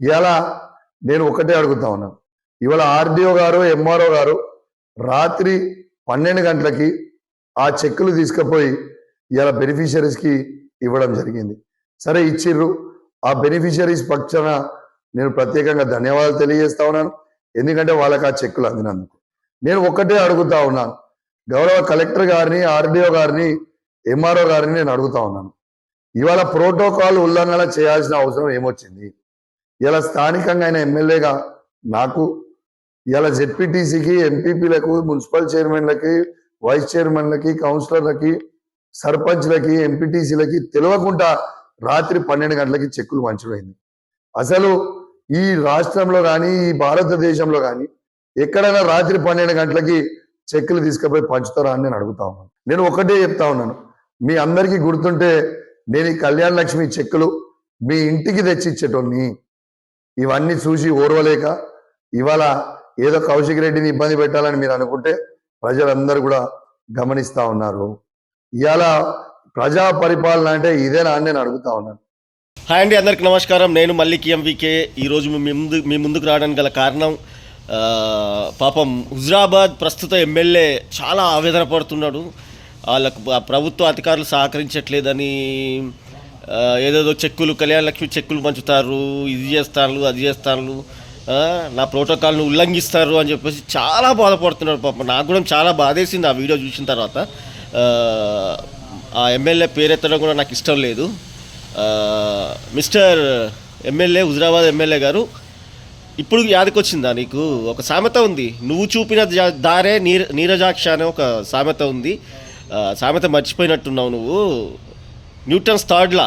ఇలా నేను ఒకటే అడుగుతా ఉన్నాను ఇవాళ ఆర్డీఓ గారు ఎంఆర్ఓ గారు రాత్రి పన్నెండు గంటలకి ఆ చెక్కులు తీసుకుపోయి ఇవాళ బెనిఫిషరీస్కి ఇవ్వడం జరిగింది. సరే ఇచ్చిర్రు. ఆ బెనిఫిషరీస్ పక్షాన నేను ప్రత్యేకంగా ధన్యవాదాలు తెలియజేస్తా ఉన్నాను. ఎందుకంటే వాళ్ళకి ఆ చెక్కులు అందినందుకు. నేను ఒక్కటే అడుగుతా ఉన్నాను గౌరవ కలెక్టర్ గారిని ఆర్డీఓ గారిని ఎంఆర్ఓ గారిని నేను అడుగుతా ఉన్నాను. ఇవాళ ప్రోటోకాల్ ఉల్లంఘన చేయాల్సిన అవసరం ఏమొచ్చింది? ఇలా స్థానికంగా ఆయన ఎమ్మెల్యేగా నాకు ఇలా జెడ్పీటీసీకి ఎంపీపీలకు మున్సిపల్ చైర్మన్లకి వైస్ చైర్మన్లకి కౌన్సిలర్లకి సర్పంచ్లకి ఎంపీటీసీలకి తెలియకుండా రాత్రి పన్నెండు గంటలకి చెక్కులు పంచడమైంది అసలు ఈ రాష్ట్రంలో కానీ ఈ భారతదేశంలో కానీ ఎక్కడైనా రాత్రి పన్నెండు గంటలకి చెక్కులు తీసుకుపోయి పంచుతారా అని నేను అడుగుతా ఉన్నాను. నేను ఒకటే చెప్తా ఉన్నాను. మీ అందరికీ గుర్తుంటే నేను ఈ కళ్యాణ లక్ష్మి చెక్కులు మీ ఇంటికి తెచ్చి ఇచ్చేటోని ఇవన్నీ చూసి ఓర్వలేక ఇవాళ ఏదో కౌశిక్ రెడ్డిని ఇబ్బంది పెట్టాలని మీరు అనుకుంటే ప్రజలందరూ కూడా గమనిస్తూ ఉన్నారు. ఇవాళ ప్రజా పరిపాలన అంటే ఇదేనా అని నేను అడుగుతా ఉన్నాను. హాయ్ అండి అందరికి నమస్కారం. నేను మళ్ళీ కిఎంవికే ఈరోజు మీ ముందు మీ ముందుకు రావడానికి గల కారణం పాపం హుజరాబాద్ ప్రస్తుత ఎమ్మెల్యే చాలా ఆవేదన పడుతున్నాడు. వాళ్ళకు ప్రభుత్వ అధికారులు సహకరించట్లేదని ఏదేదో చెక్కులు కళ్యాణ లక్ష్మి చెక్కులు పంచుతారు ఇది చేస్తారు అది చేస్తారు నా ప్రోటోకాల్ను ఉల్లంఘిస్తారు అని చెప్పేసి చాలా బాధపడుతున్నాడు పాప. నాకు కూడా చాలా బాధేసింది ఆ వీడియో చూసిన తర్వాత. ఆ, ఎమ్మెల్యే పేరెత్తడం కూడా నాకు ఇష్టం లేదు. మిస్టర్ ఎమ్మెల్యే హుజరాబాద్ ఎమ్మెల్యే గారు ఇప్పుడు యాదకొచ్చిందా నీకు? ఒక సామెత ఉంది. నువ్వు చూపిన దారే నీర నీరజాక్ష అనే ఒక సామెత ఉంది. సామెత మర్చిపోయినట్టున్నావు నువ్వు. న్యూటన్స్ థర్డ్లా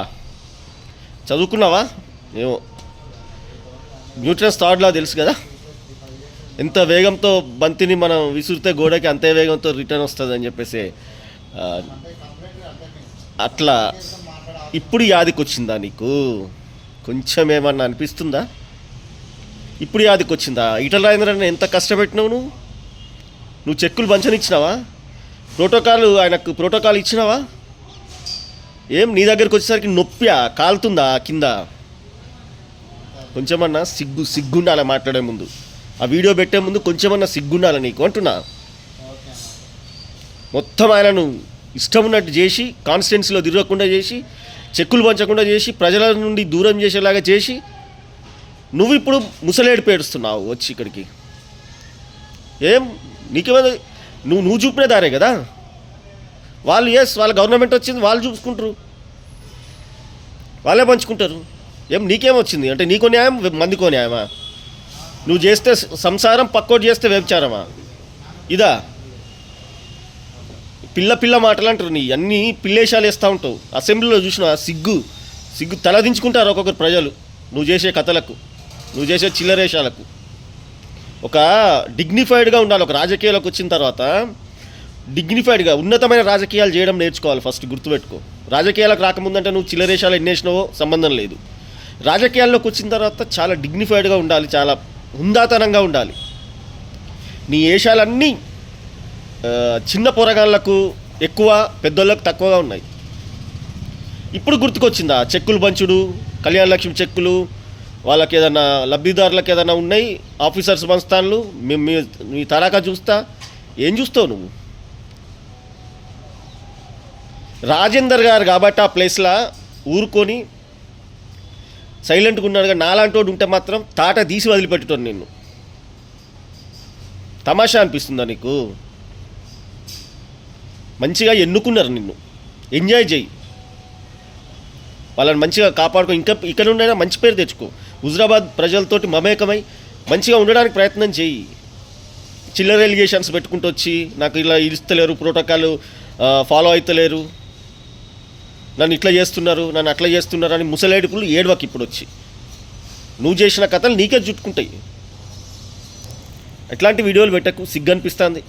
చదువుకున్నావా? ఏమో. న్యూటన్స్ థర్డ్లా తెలుసు కదా? ఎంత వేగంతో బంతిని మనం విసిరితే గోడకి అంతే వేగంతో రిటర్న్ వస్తుంది అని చెప్పేసి అట్లా ఇప్పుడు యాదికి వచ్చిందా నీకు? కొంచెం ఏమన్నా అనిపిస్తుందా? ఇప్పుడు యాదికి వచ్చిందా ఈటల రాజేంద్రని ఎంత కష్టపెట్టినావు నువ్వు? నువ్వు చెక్కులు పంచనిచ్చినావా ప్రోటోకాల్ ఆయనకు ప్రోటోకాల్ ఇచ్చినావా? ఏం నీ దగ్గరికి వచ్చేసరికి నొప్పియా కాలుతుందా కింద? కొంచెమన్నా సిగ్గు సిగ్గుండాలి మాట్లాడే ముందు? ఆ వీడియో పెట్టే ముందు కొంచెమన్నా సిగ్గుండాలి నీకు? అంటున్నా. మొత్తం ఆయనను ఇష్టం ఉన్నట్టు చేసి కాన్స్టిట్యున్సీలో తిరగకుండా చేసి చెక్కులు పంచకుండా చేసి ప్రజల నుండి దూరం చేసేలాగా చేసి నువ్వు ఇప్పుడు ముసలేడు పేడుస్తున్నావు వచ్చి ఇక్కడికి. ఏం? నీకేమో నువ్వు నువ్వు చూపిన దారే కదా? వాళ్ళు ఎస్ వాళ్ళ గవర్నమెంట్ వచ్చింది వాళ్ళు చూసుకుంటారు. వాళ్ళే పంచుకుంటారు. ఏం నీకేం వచ్చింది? అంటే నీకో న్యాయం మందికో న్యాయమా? నువ్వు చేస్తే సంసారం పక్కోటి చేస్తే వ్యభిచారమా? ఇదా? పిల్ల పిల్ల మాటలు అంటారు నీ అన్ని పిల్లేశాలు వేస్తూ ఉంటావు. అసెంబ్లీలో చూసిన సిగ్గు సిగ్గు తలదించుకుంటారు ఒక్కొక్కరు ప్రజలు. నువ్వు చేసే కథలకు నువ్వు చేసే చిల్లరేషాలకు ఒక డిగ్నిఫైడ్గా ఉండాలి ఒక రాజకీయాలకు వచ్చిన తర్వాత డిగ్నిఫైడ్గా ఉన్నతమైన రాజకీయాలు చేయడం నేర్చుకోవాలి ఫస్ట్ గుర్తుపెట్టుకో. రాజకీయాలకు రాకముందంటే నువ్వు చిల్లరేషాలు ఎన్నేసినావో సంబంధం లేదు. రాజకీయాల్లోకి వచ్చిన తర్వాత చాలా డిగ్నిఫైడ్గా ఉండాలి చాలా హుందాతనంగా ఉండాలి. నీ వేషాలన్నీ చిన్న పోరగాళ్ళకు ఎక్కువ పెద్దోళ్ళకు తక్కువగా ఉన్నాయి. ఇప్పుడు గుర్తుకొచ్చిందా? చెక్కులు పంచుడు కళ్యాణ లక్ష్మి చెక్కులు వాళ్ళకి ఏదైనా లబ్ధిదారులకు ఏదైనా ఉన్నాయి ఆఫీసర్స్ సంస్థాన్లు మేము మీ- మీ తరాకా చూస్తా ఏం చూస్తావు నువ్వు? రాజేందర్ గారు కాబట్టి ఆ ప్లేస్లో ఊరుకొని సైలెంట్గా ఉన్నాడు ఉన్నాడుగా నాలాంటోడు ఉంటే మాత్రం తాట తీసి వదిలిపెట్టుతాను నిన్ను. తమాషా అనిపిస్తుందా నీకు? మంచిగా ఎన్నుకున్నారు నిన్ను. ఎంజాయ్ చేయి. వాళ్ళని మంచిగా కాపాడుకో. ఇంకా ఇక్కడ నుండైనా మంచి పేరు తెచ్చుకో. హుజరాబాద్ ప్రజలతోటి మమేకమై మంచిగా ఉండడానికి ప్రయత్నం చేయి. చిల్లర ఎలిగేషన్స్ పెట్టుకుంటూ వచ్చి నాకు ఇలా ఇస్తలేరు ప్రోటోకాల్ ఫాలో అవుతలేరు నన్ను ఇట్లా చేస్తున్నారు నన్ను అట్లా చేస్తున్నారు అని ముసలేడుపులు ఏడవకి ఇప్పుడు వచ్చి నువ్వు చేసిన కథలు నీకే చుట్టుకుంటాయి ఎట్లాంటి వీడియోలు పెట్టకు సిగ్గు అనిపిస్తుంది